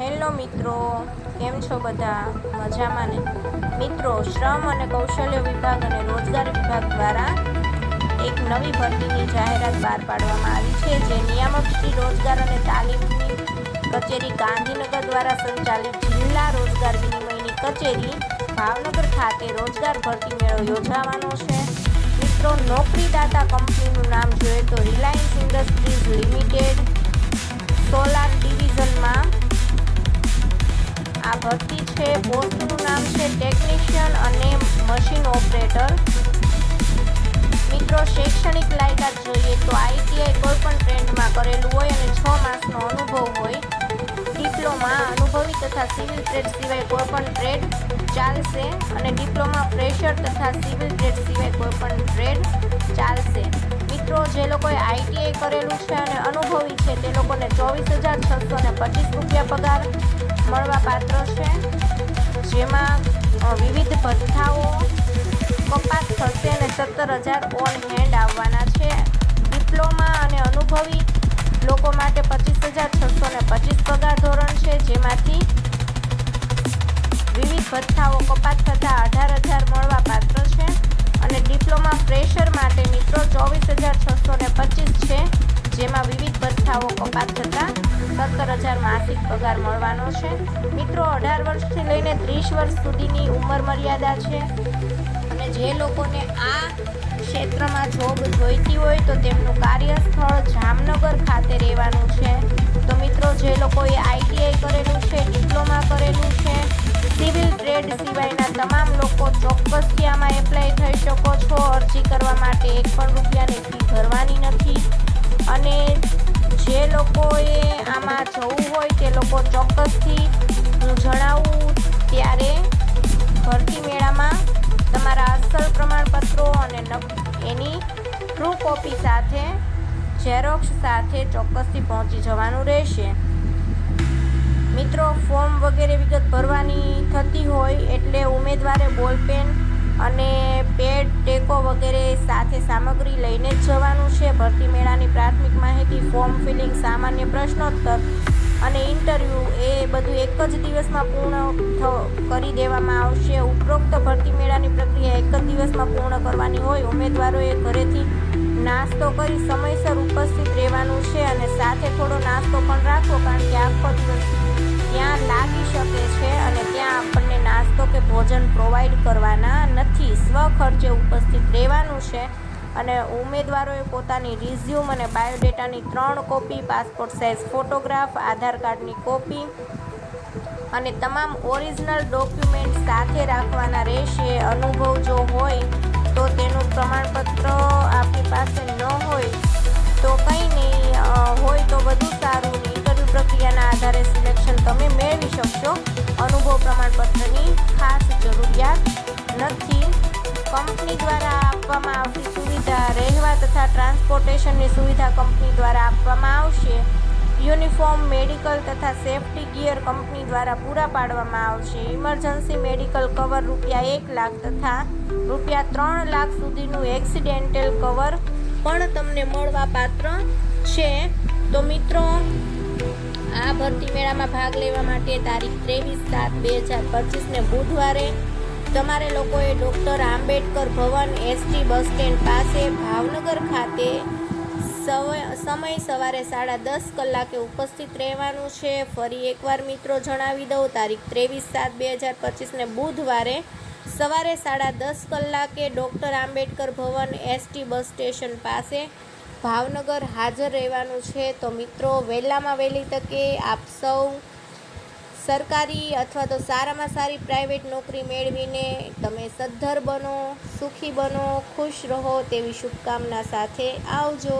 Hello મિત્રો, કેમ છો બધા? મજામાં ને? મિત્રો, શ્રમ અને કૌશલ્ય વિભાગ અને રોજગાર વિભાગ દ્વારા એક નવી ભરતીની જાહેરાત બહાર પાડવામાં આવી છે, જે નિયામક શ્રી રોજગાર અને તાલીમની કચેરી ગાંધીનગર દ્વારા સંચાલિત જિલ્લા રોજગાર વિનિમયની કચેરી ભાવનગર ખાતે રોજગાર ભરતી મેળો યોજાવાનો છે. મિત્રો, નોકરીદાતા કંપનીનું નામ જોઈએ તો રિલાયન્સ ઇન્ડસ્ટ્રીઝ લિમિટેડ, સોલાર આ ભરતી છે. પોસ્ટનું નામ છે ટેકનિશિયન અને મશીન ઓપરેટર. મિત્રો, શૈક્ષણિક લાયકાત જોઈએ તો આઈટીઆઈ કોઈપણ ટ્રેન્ડમાં કરેલું હોય અને છ માસનો અનુભવ હોય. ડિપ્લોમા અનુભવી તથા સિવિલ ટ્રેડ સિવાય કોઈપણ ટ્રેડ ચાલશે અને ડિપ્લોમા ફ્રેશર તથા સિવિલ ટ્રેડ સિવાય કોઈપણ ટ્રેડ ચાલશે. મિત્રો, જે લોકોએ આઈટીઆઈ કરેલું છે અને અનુભવી છે, તે લોકોને ચોવીસ હજાર છસો ને પચીસ રૂપિયા પગાર મળવા પાત્ર છે, જેમાં વિવિધ ભથ્થાઓ કપાત થશે અને સત્તર હજાર ઓન હેન્ડ આવવાના છે. ડિપ્લોમા અને અનુભવી લોકો માટે પચીસ હજાર છસો ને પચીસ પગાર ધોરણ છે, જેમાંથી વિવિધ ભથ્થાઓ કપાત થતાં અઢાર હજાર મળવા પાત્ર છે અને ડિપ્લોમા ફ્રેશર માટે મિત્રો ચોવીસ હજાર છસો ને પચીસ છે, જેમાં વિવિધ ભથ્થાઓ કપાત થતાં સત્તર હજાર માસિક પગાર મળવાનો છે. મિત્રો, અઢાર વર્ષથી લઈને ત્રીસ વર્ષ સુધીની ઉંમર મર્યાદા છે. અને જે લોકોને આ ક્ષેત્રમાં જોબ જોઈતી હોય તો તેમનું કાર્યસ્થળ જામનગર ખાતે રહેવાનું છે. તો મિત્રો, જે લોકોએ આઈટીઆઈ કરેલું છે, ડિપ્લોમા કરેલું છે, સિવિલ ટ્રેડ સિવાયના તમામ લોકો ચોક્કસથી આમાં એપ્લાય થઈ શકો છો. અરજી કરવા માટે એક પણ રૂપિયાની ફી ભરવાની નથી. અને જે લોકોએ આમાં જવું હોય તે લોકો ચોક્કસથી હું જણાવું ત્યારે ભરતી મેળામાં તમારા અસલ પ્રમાણપત્રો અને એની ટ્રુ કોપી સાથે ઝેરોક્ષ સાથે ચોક્કસથી પહોંચી જવાનું રહેશે. મિત્રો ફોર્મ વગેરે વિગત ભરવાની થતી હોય એટલે ઉમેદવારે બોલપેન અને પેડ ટેકો વગેરે સાથે સામગ્રી લઈને જ જવાનું છે. ભરતી મેળાની પ્રાથમિક માહિતી, ફોર્મ ફિલિંગ, સામાન્ય પ્રશ્નોત્તર અને ઇન્ટરવ્યૂ એ બધું એક જ દિવસમાં પૂર્ણ કરી દેવામાં આવશે. ઉપરોક્ત ભરતી મેળાની પ્રક્રિયા એક જ દિવસમાં પૂર્ણ કરવાની હોય. ઉમેદવારોએ ઘરેથી નાસ્તો કરી સમયસર ઉપસ્થિત રહેવાનું છે અને સાથે થોડો નાસ્તો પણ રાખવો કારણ કે આખો દિવસ ત્યાં લાગી શકે છે અને ત્યાં નાસ્તો કે ભોજન પ્રોવાઈડ કરવાના નથી. સ્વ ખર્ચે ઉપસ્થિત રહેવાનું છે અને ઉમેદવારોએ પોતાની રિઝ્યુમ અને બાયોડેટાની ત્રણ copy passport size photograph Aadhaar કાર્ડની કોપી અને તમામ ઓરિજિનલ ડોક્યુમેન્ટ સાથે રાખવાના રહેશે. અનુભવ જો હોય તો તેનું પ્રમાણપત્ર આપણી પાસે ન હોય તો કંઈ નહીં. હોય તો વધુ સારું. ઇન્ટરવ્યૂ પ્રક્રિયાના આધારે સિલેક્શન તમે મેળવી શકશો. અનુભવ પ્રમાણપત્રની ખાસ જરૂરિયાત નથી. કંપની દ્વારા આપવામાં આવતી સુવિધા રહેવા તથા ટ્રાન્સપોર્ટેશનની સુવિધા કંપની દ્વારા આપવામાં આવશે. યુનિફોર્મ, મેડિકલ તથા સેફ્ટી ગિયર કંપની દ્વારા પૂરા પાડવામાં આવશે. ઇમરજન્સી મેડિકલ કવર રૂપિયા એક લાખ તથા રૂપિયા ત્રણ લાખ સુધીનું એક્સિડેન્ટલ કવર પણ તમને મળવા પાત્ર છે. તો મિત્રો આ ભરતી મેળામાં ભાગ લેવા માટે તારીખ ત્રેવીસ સાત બે હજાર પચીસને બુધવારે તમારે લોકોએ doctor Ambedkar Bhavan ST bus stand પાસે ભાવનગર ખાતે સમય સવારે સાડા દસ કલાકે ઉપસ્થિત રહેવાનું છે. ફરી એકવાર મિત્રો જણાવી દઉં, તારીખ ત્રેવીસ સાત બે હજાર પચીસને બુધવારે સવારે સાડા દસ કલાકે doctor Ambedkar Bhavan ST bus station પાસે ભાવનગર હાજર રહેવાનું છે. તો મિત્રો, વહેલામાં વહેલી તકે આપ સૌ સરકારી અથવા તો સારામાં સારી પ્રાઇવેટ નોકરી મેળવીને તમે સદ્ધર બનો, સુખી બનો, ખુશ રહો તેવી શુભકામના સાથે આવજો.